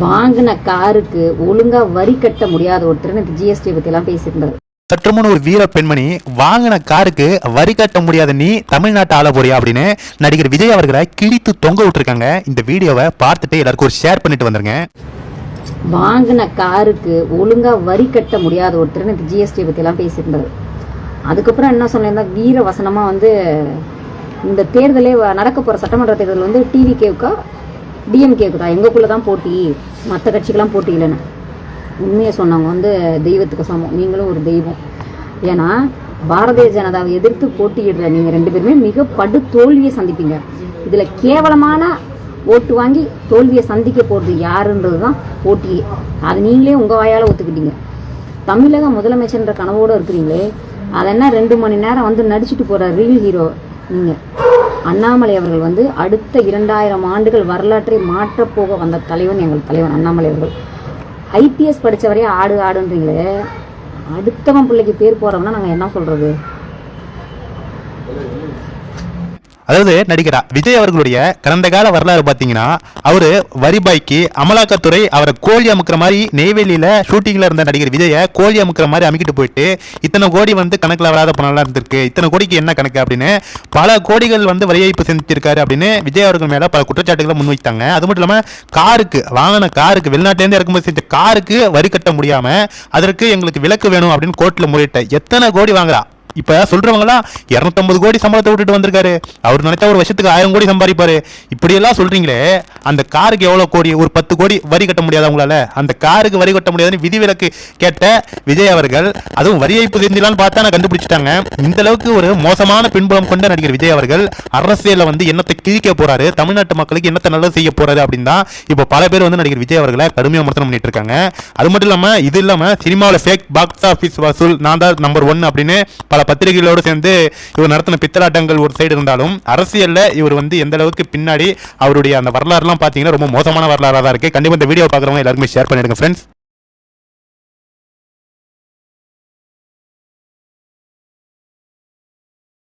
வாங்கின காருக்கு ஒழுங்கா வரி கட்ட முடியாத ஒருத்தர் இந்த ஜிஎஸ்டி பத்தி எல்லாம் பேசியிருந்தாரு. சற்று முன் ஒரு வீர பெண்மணி வாங்கின காருக்கு வரி கட்ட முடியாத நீ தமிழ்நாட்டை ஆள போறியா அப்படின்னு நடிகர் விஜய் அவர்களை கிழித்து தொங்க விட்டுருக்காங்க. இந்த வீடியோவை பார்த்துட்டு எல்லாருக்கும் ஒரு ஷேர் பண்ணிட்டு வந்துருங்க. வாங்கின காருக்கு ஒழுங்கா வரி கட்ட முடியாத ஒருத்தர் இந்த ஜிஎஸ்டி பத்தி எல்லாம் பேசியிருந்தாரு. அதுக்கப்புறம் என்ன சொல்லியிருந்தா வீர வசனமா வந்து இந்த தேர்தலே நடக்க போற சட்டமன்ற தேர்தல் வந்து டிவி கேவுக்கா டிஎம்கேவுக்கு தான் எங்களுக்குள்ள தான் போட்டி. மற்ற கட்சிக்கெல்லாம் போட்டி இல்லைன்னு. உண்மையை சொன்னவங்க வந்து தெய்வத்துக்கு சமம். நீங்களும் ஒரு தெய்வம். ஏன்னா பாரதிய ஜனதாவை எதிர்த்து போட்டியிடுற நீங்கள் ரெண்டு பேருமே மிக படு தோல்வியை சந்திப்பீங்க. இதில் கேவலமான ஓட்டு வாங்கி தோல்வியை சந்திக்க போகிறது யாருன்றது தான் போட்டியே. அது நீங்களே உங்கள் வாயால் ஒத்துக்கிட்டீங்க. தமிழக முதலமைச்சர்ன்ற கனவோடு இருக்கிறீங்களே. அதென்ன ரெண்டு மணி நேரம் வந்து நடிச்சுட்டு போகிற ரீல் ஹீரோ நீங்கள் அண்ணாமலை அவர்கள் வந்து அடுத்த இரண்டாயிரம் ஆண்டுகள் வரலாற்றை மாற்றப் போக வந்த தலைவன் எங்கள் தலைவன் அண்ணாமலை அவர்கள். ஐபிஎஸ் படித்தவரே ஆடு ஆடுன்றீங்களே. அடுத்தவன் பிள்ளைக்கு பேர் போகிறோம்னா நாங்கள் என்ன சொல்கிறது அதாவது நடிகரா விஜய் அவர்களுடைய கடந்த கால வரலாறு பார்த்தீங்கன்னா அவர் வரிபாய்க்கு அமலாக்கத்துறை அவரை கோழி அமுக்கிற மாதிரி நெய்வேலியில் ஷூட்டிங்கில் இருந்த நடிகர் விஜயை கோழி அமுக்கிற மாதிரி அமுக்கிட்டு போயிட்டு இத்தனை கோடி வந்து கணக்கில் வராத பணம்லாம் இருந்திருக்கு இத்தனை கோடிக்கு என்ன கணக்கு அப்படின்னு பல கோடிகள் வந்து வரி ஏய்ப்பு செஞ்சிருக்காரு அப்படின்னு விஜய் அவர்கள் மேலே பல குற்றச்சாட்டுகளை முன்வைத்தாங்க. அது மட்டும் இல்லாமல் காருக்கு வாங்கின காருக்கு வெளிநாட்டிலேருந்து இறக்குமதி செஞ்ச காருக்கு வரி கட்ட முடியாமல் அதற்கு எங்களுக்கு விலக்கு வேணும் அப்படின்னு கோர்ட்டில் முறையிட்ட எத்தனை கோடி வாங்குறா? இப்ப சொல்றவங்கலாம் இரநூத்தம்பது கோடி சம்பளத்தை விட்டுட்டு வந்திருக்காரு. அவர் நினைச்சா ஒரு வருஷத்துக்கு ஆயிரம் கோடி சம்பாதிப்பாரு. இப்படியெல்லாம் சொல்றீங்களே அந்த காருக்கு எவ்வளவு கோடி ஒரு பத்து கோடி வரி கட்ட முடியாதா அவங்களால அந்த காருக்கு வரி கட்ட முடியாதுன்னு விதிவிலக்கு கேட்ட விஜய் அவர்கள் அதுவும் வரி ஏய்ப்பு தெரிஞ்சிலான்னு பார்த்தா நான் கண்டுபிடிச்சிட்டாங்க. இந்த அளவுக்கு ஒரு மோசமான பின்புலம் கொண்ட நடிகர் விஜய் அவர்கள் அரசியலில் வந்து என்னத்தை கிழிக்க போறாரு தமிழ்நாட்டு மக்களுக்கு என்னத்தை நல்லது செய்ய போறாரு அப்படின்னு தான் இப்போ பல பேர் வந்து நடிகர் விஜய் அவர்களை கடுமையாக விமர்சனம் பண்ணிட்டு இருக்காங்க. அது மட்டும் இல்லாம இது இல்லாம சினிமாவில் ஃபேக் பாக்ஸ் ஆஃபீஸ் வசூல் நான் தான் நம்பர் ஒன் அப்படின்னு பல பத்திரிகைகளோடு சேர்ந்து இவர் நடத்தின பித்தலாட்டங்கள் ஒரு சைடு இருந்தாலும் அரசியலில் இவர் வந்து எந்த அளவுக்கு பின்னாடி அவருடைய அந்த வரலாறுலாம் பார்த்தீங்கன்னா ரொம்ப மோசமான வரலாறாக தான் இருக்குது கண்டிப்பாக இந்த வீடியோ பார்க்குறவங்க எல்லாருக்குமே ஷேர் பண்ணிடுங்க ஃப்ரெண்ட்ஸ்